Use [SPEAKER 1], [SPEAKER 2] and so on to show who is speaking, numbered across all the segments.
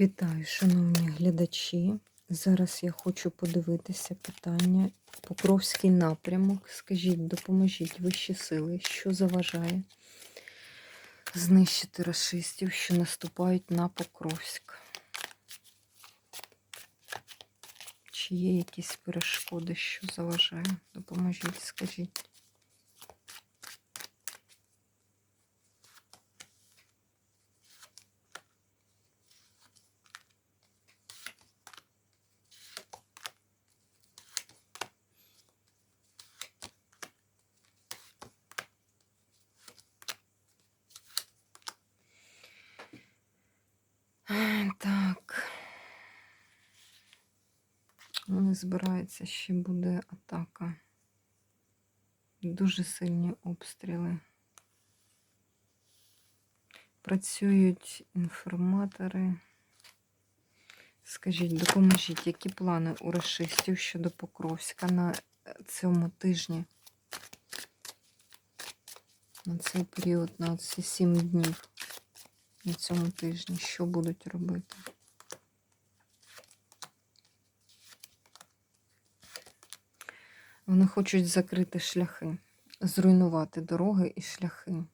[SPEAKER 1] Вітаю, шановні глядачі. Зараз я хочу подивитися питання. Покровський напрямок. Скажіть, допоможіть вищі сили, що заважає знищити расистів, що наступають на Покровськ? Чи є якісь перешкоди, що заважає? Допоможіть, скажіть. Ай, Так. Не збирається, ще буде атака. Дуже сильні обстріли. Працюють інформатори. Скажіть, допоможіть, які плани у расистів щодо Покровська на е, цьому тижні? На цей період, на ці сім днів на цьому тижні, що будуть робити? Вони хочуть закрити шляхи, зруйнувати дороги і шляхи.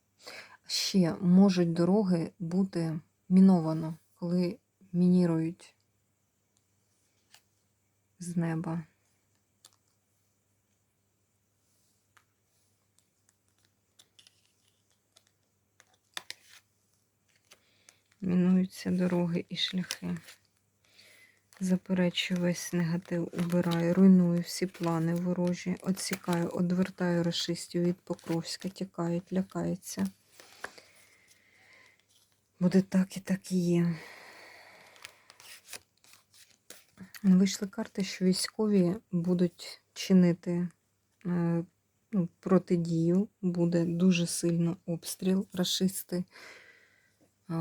[SPEAKER 1] Ще можуть дороги бути міновано, коли мінірують з неба. Мінуються дороги і шляхи. Заперечую весь негатив, убираю, руйную всі плани ворожі, отсікаю, одвертаю расистів від Покровська, тікають, лякаються. Буде так і так і є. Вийшли карти, що військові будуть чинити е, ну, протидію, буде дуже сильно обстріл. Рашисти е,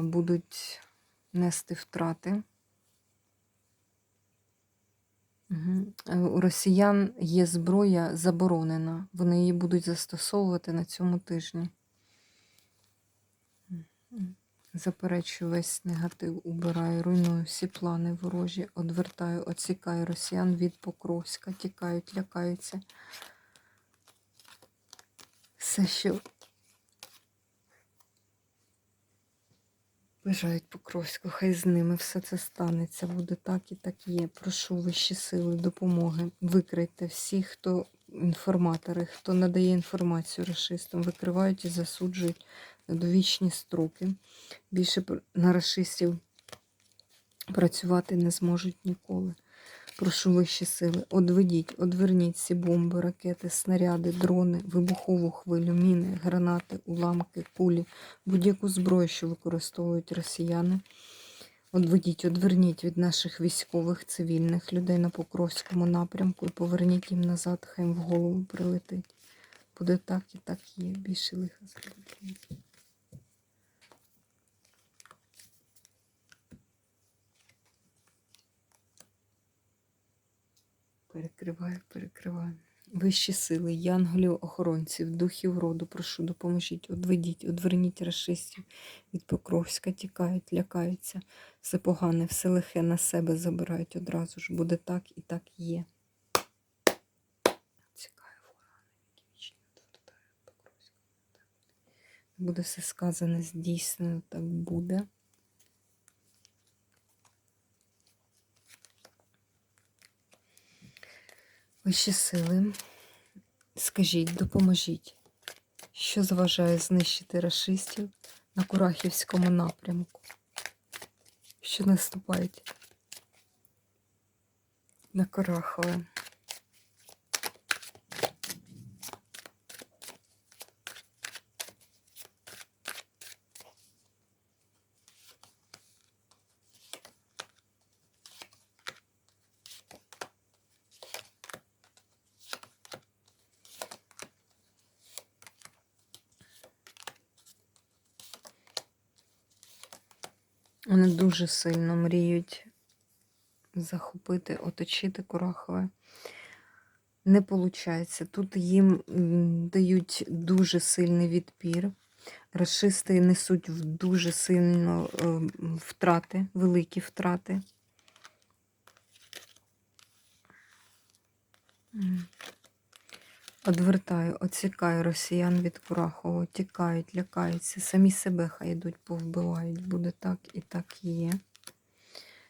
[SPEAKER 1] будуть нести втрати. Угу. У росіян є зброя заборонена. Вони її будуть застосовувати на цьому тижні. Заперечую весь негатив, убираю, руйную всі плани ворожі, одвертаю, оцікаю росіян від Покровська, тікають, лякаються. Все, що бажають Покровську, хай з ними все це станеться, буде так і так є. Прошу вищі сили, допомоги. Викрийте всіх, хто інформатори, хто надає інформацію расистам, викривають і засуджують на довічні строки. Більше на расистів працювати не зможуть ніколи. Прошу вищі сили, одведіть, одверніть ці бомби, ракети, снаряди, дрони, вибухову хвилю, міни, гранати, уламки, кулі, будь-яку зброю, що використовують росіяни. Одведіть, одверніть від наших військових, цивільних людей на Покровському напрямку і поверніть їм назад, хай їм в голову прилетить. Буде так і так є. Більше лиха зробити. Перекриваю, перекриваю. Вищі сили, янголів, охоронців, духів роду, прошу, допоможіть, одведіть, одверніть расистів від Покровська, тікають, лякаються. Все погане, все лихе на себе забирають одразу ж. Буде так і так є. Цікаю ворога, які вічні Покровська. Буде все сказане, здійснено, так буде. Вищі сили, скажіть, допоможіть, що заважає знищити расистів на Курахівському напрямку, що наступають на Курахове. Вони дуже сильно мріють захопити, оточити Курахове. Не виходить. Тут їм дають дуже сильний відпір. Рашисти несуть дуже сильно е, втрати, великі втрати. Одвертаю, оцікаю росіян від Курахова, тікають, лякаються, самі себе хай йдуть, повбивають. Буде так і так є.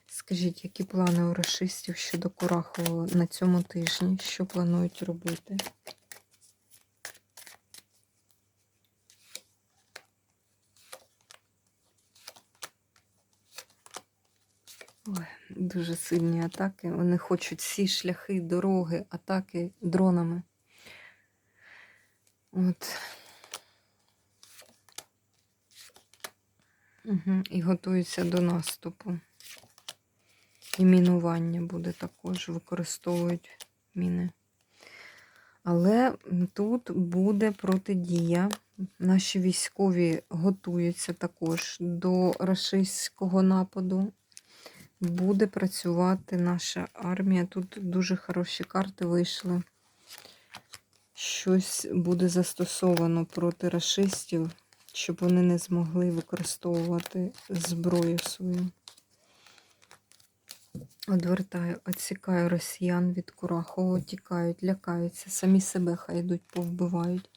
[SPEAKER 1] Скажіть, які плани у расистів щодо Курахова на цьому тижні? Що планують робити? Ой, дуже сильні атаки. Вони хочуть всі шляхи, дороги, атаки дронами. От. Угу. І готуються до наступу. І мінування буде також, використовують міни. Але тут буде протидія. Наші військові готуються також до рашистського нападу. Буде працювати наша армія. Тут дуже хороші карти вийшли. Щось буде застосовано проти рашистів, щоб вони не змогли використовувати зброю свою. Одвертаю, відсікаю росіян від Курахова, тікають, лякаються, самі себе хай йдуть, повбивають.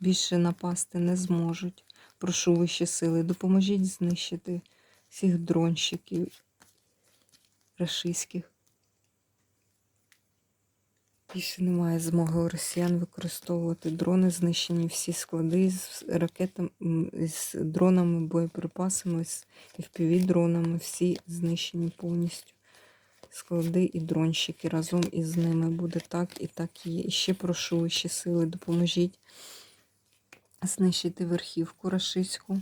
[SPEAKER 1] Більше напасти не зможуть. Прошу вищі сили, допоможіть знищити всіх дронщиків рашистських. Більше немає змоги у росіян використовувати дрони, знищені всі склади з ракетами, з дронами, боєприпасами, з FPV-дронами, всі знищені повністю. Склади і дронщики разом із ними буде так і так є. І ще прошу вищі сили, допоможіть знищити верхівку рашистську.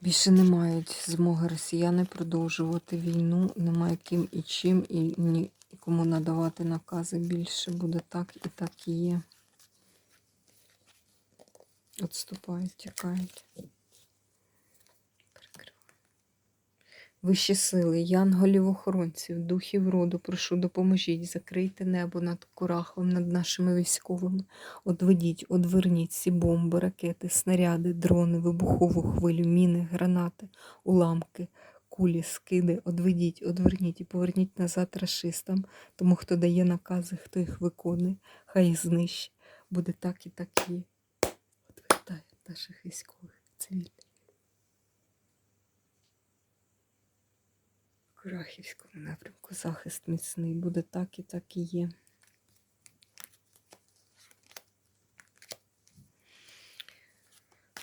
[SPEAKER 1] Більше не мають змоги росіяни продовжувати війну. Немає ким і чим, і нікому надавати накази. Більше буде так і так і є. Отступають, тікають. Вищі сили, янголів охоронців, духів роду, прошу, допоможіть, закрийте небо над Курахом, над нашими військовими. Одведіть, одверніть всі бомби, ракети, снаряди, дрони, вибухову хвилю, міни, гранати, уламки, кулі, скиди. Одведіть, одверніть і поверніть назад рашистам, тому хто дає накази, хто їх виконує, хай їх знищить. Буде так і так і є. Одвертаю наших військових цивільних. Курахівському напрямку захист міцний. Буде так і так і є.